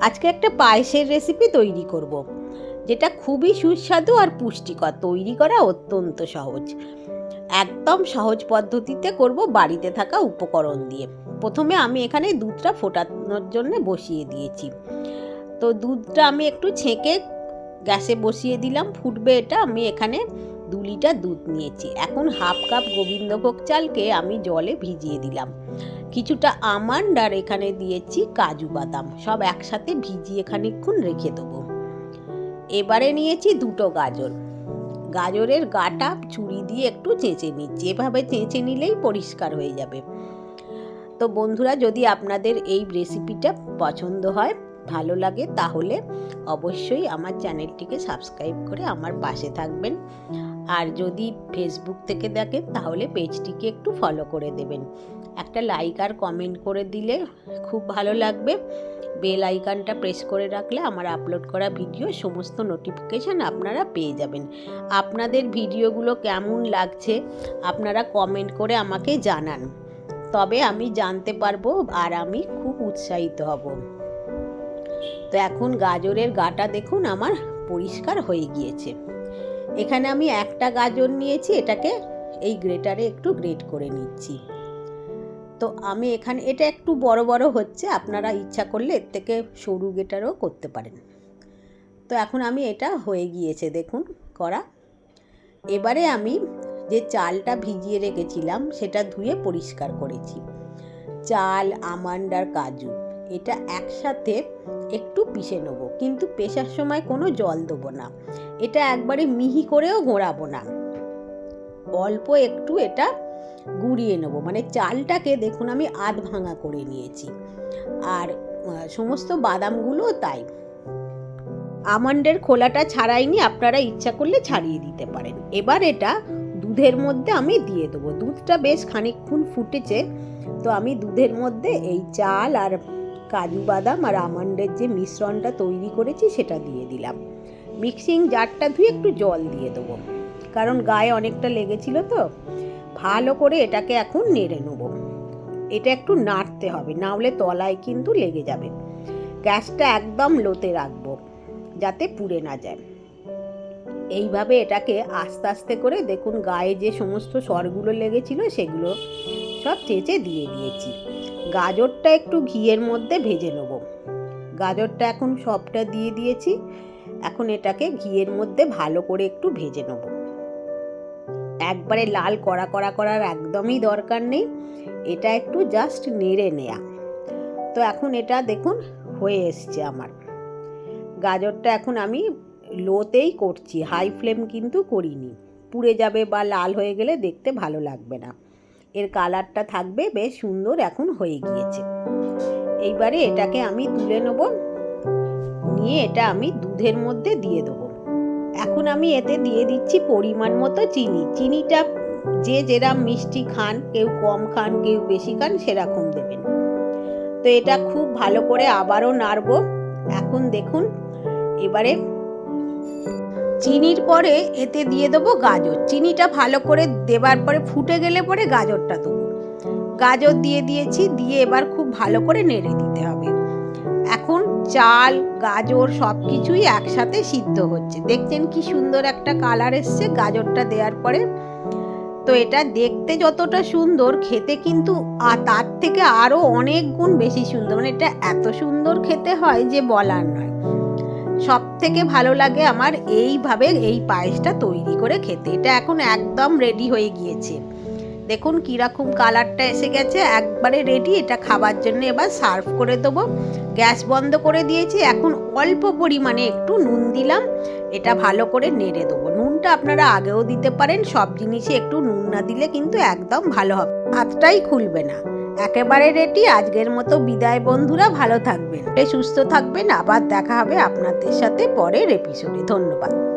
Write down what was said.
আজকে একটা পায়েসের রেসিপি তৈরি করব। যেটা খুবই সুস্বাদু আর পুষ্টিকর। তৈরি করা অত্যন্ত সহজ। একদম সহজ পদ্ধতিতে করব বাড়িতে থাকা উপকরণ দিয়ে। প্রথমে আমি এখানে দুধটা ফোটানোর জন্য বসিয়ে দিয়েছি। তো দুধটা আমি একটু ছেঁকে গ্যাসে বসিয়ে দিলাম। ফুটবে এটা আমি এখানে দু লিটার দুধ নিয়েছি। এখন হাফ কাপ গোবিন্দভোগ চালকে আমি জলে ভিজিয়ে দিলাম। কিছুটা আমান্ড আর এখানে দিয়েছি কাজু বাদাম। সব একসাথে ভিজিয়ে খানিকক্ষণ রেখে দেবো। এবারে নিয়েছি দুটো গাজর। গাজরের গাটা ছুরি দিয়ে একটু চেঁচে নিচ্ছি। এভাবে চেঁচে নিলেই পরিষ্কার হয়ে যাবে। তো বন্ধুরা, যদি আপনাদের এই রেসিপিটা পছন্দ হয়, ভালো লাগে, তাহলে অবশ্যই আমার চ্যানেলটিকে সাবস্ক্রাইব করে আমার পাশে থাকবেন। আর যদি ফেসবুক থেকে দেখেন, তাহলে পেজটিকে একটু ফলো করে দেবেন। একটা লাইক আর কমেন্ট করে দিলে খুব ভালো লাগবে। বেল আইকনটা প্রেস করে রাখলে আমার আপলোড করা ভিডিও সমস্ত নোটিফিকেশান আপনারা পেয়ে যাবেন। আপনাদের ভিডিওগুলো কেমন লাগছে, আপনারা কমেন্ট করে আমাকে জানান। তবে আমি জানতে পারব আর আমি খুব উৎসাহিত হব। তো এখন গাজরের গাটা দেখুন, আমার পরিষ্কার হয়ে গিয়েছে। এখানে আমি একটা গাজর নিয়েছি, এটাকে এই গ্রেটারে একটু গ্রেট করে নিচ্ছি। তো আমি এখানে, এটা একটু বড় বড় হচ্ছে, আপনারা ইচ্ছা করলে এর থেকে সরু গেটারও করতে পারেন। তো এখন আমি এটা হয়ে গিয়েছে, দেখুন, করা। এবারে আমি যে চালটা ভিজিয়ে রেখেছিলাম, সেটা ধুয়ে পরিষ্কার করেছি। চাল, আমান্ড আর কাজু। এটা একসাথে একটু পিষে নেব। কিন্তু পেশার সময় কোনো জল দেবো না। এটা একবারে মিহি করেও গোড়াবো না। অল্প একটু এটা গুঁড়িয়ে নেব। মানে চালটাকে দেখুন আমি আধ ভাঙা করে নিয়েছি। আর সমস্ত বাদামগুলো তাই। আমন্ডের খোলাটা ছাড়াইনি, আপনারা ইচ্ছা করলে ছাড়িয়ে দিতে পারেন। এবার এটা দুধের মধ্যে আমি দিয়ে দেবো। দুধটা বেশ খানিকক্ষণ ফুটেছে। তো আমি দুধের মধ্যে এই চাল আর কাজু বাদাম আর আমন্ডের যে মিশ্রণটা তৈরি করেছি সেটা দিয়ে দিলাম। মিক্সিং জারটা ধুয়ে একটু জল দিয়ে দেবো। কারণ গায়ে অনেকটা লেগেছিল তো। ভালো করে এটাকে এখন নেড়ে নেব। এটা একটু নাড়তে হবে, না হলে তলায় কিন্তু লেগে যাবে। গ্যাসটা একদম লোতে রাখব, যাতে পুড়ে না যায়। এইভাবে এটাকে আস্তে আস্তে করে দেখুন, গায়ে যে সমস্ত স্বরগুলো লেগেছিল সেগুলো সব চেঁচে দিয়ে দিয়েছি। গাজরটা একটু ঘিয়ের মধ্যে ভেজে নেব। গাজরটা এখন সবটা দিয়ে দিয়েছি। এখন এটাকে ঘিয়ের মধ্যে ভালো করে একটু ভেজে নেব। একবারে লাল কড়া কড়া করার একদমই দরকার নেই। এটা একটু জাস্ট নেড়ে নেয়া। তো এখন এটা দেখুন হয়ে এসছে আমার। গাজরটা এখন আমি লোতেই করছি হাই ফ্লেম কিন্তু করিনি। পুড়ে যাবে বা লাল হয়ে গেলে দেখতে ভালো লাগবে না। এর কালারটা থাকবে বেশ সুন্দর এখন হয়ে গিয়েছে। এইবারে এটাকে আমি তুলে নেব। নিয়ে এটা আমি দুধের মধ্যে দিয়ে দেবো। এখন আমি এতে দিয়ে দিচ্ছি পরিমাণ মতো চিনি। চিনিটা যে যেরাম মিষ্টি খান, কেউ কম খান, কেউ বেশি খান, সেরকম দেবেন। তো এটা খুব ভালো করে আবারও নাড়বো। এখন দেখুন, এবারে চিনির পরে এতে দিয়ে দেবো গাজর। চিনিটা ভালো করে দেবার পরে ফুটে গেলে পরে গাজরটা দেবো। গাজর দিয়ে দিয়েছি, দিয়ে এবার খুব ভালো করে নেড়ে দিতে হবে। এখন চাল, গাজর সব কিছুই একসাথে সিদ্ধ হচ্ছে। দেখছেন কি সুন্দর একটা কালার এসছে গাজরটা দেওয়ার পরে। তো এটা দেখতে যতটা সুন্দর, খেতে কিন্তু তার থেকে আরও অনেক গুণ বেশি সুন্দর। মানে এটা এত সুন্দর খেতে হয় যে বলার নয়। সব থেকে ভালো লাগে আমার এইভাবে এই পায়েসটা তৈরি করে খেতে। এটা এখন একদম রেডি হয়ে গিয়েছে। দেখুন কীরকম কালারটা এসে গেছে। একবারে রেডি এটা খাবার জন্য এবার সার্ভ করে দেবো। গ্যাস বন্ধ করে দিয়েছি। এখন অল্প পরিমাণে একটু নুন দিলাম। এটা ভালো করে নেড়ে দেবো। নুনটা আপনারা আগেও দিতে পারেন। সব জিনিসে একটু নুন না দিলে কিন্তু একদম ভালো হবে। হাতটাই খুলবে না। একেবারে রেডি। আজকের মতো বিদায় বন্ধুরা, ভালো থাকবেন। সুস্থ থাকবেন। আবার দেখা হবে আপনাদের সাথে পরের এপিসোডে ধন্যবাদ।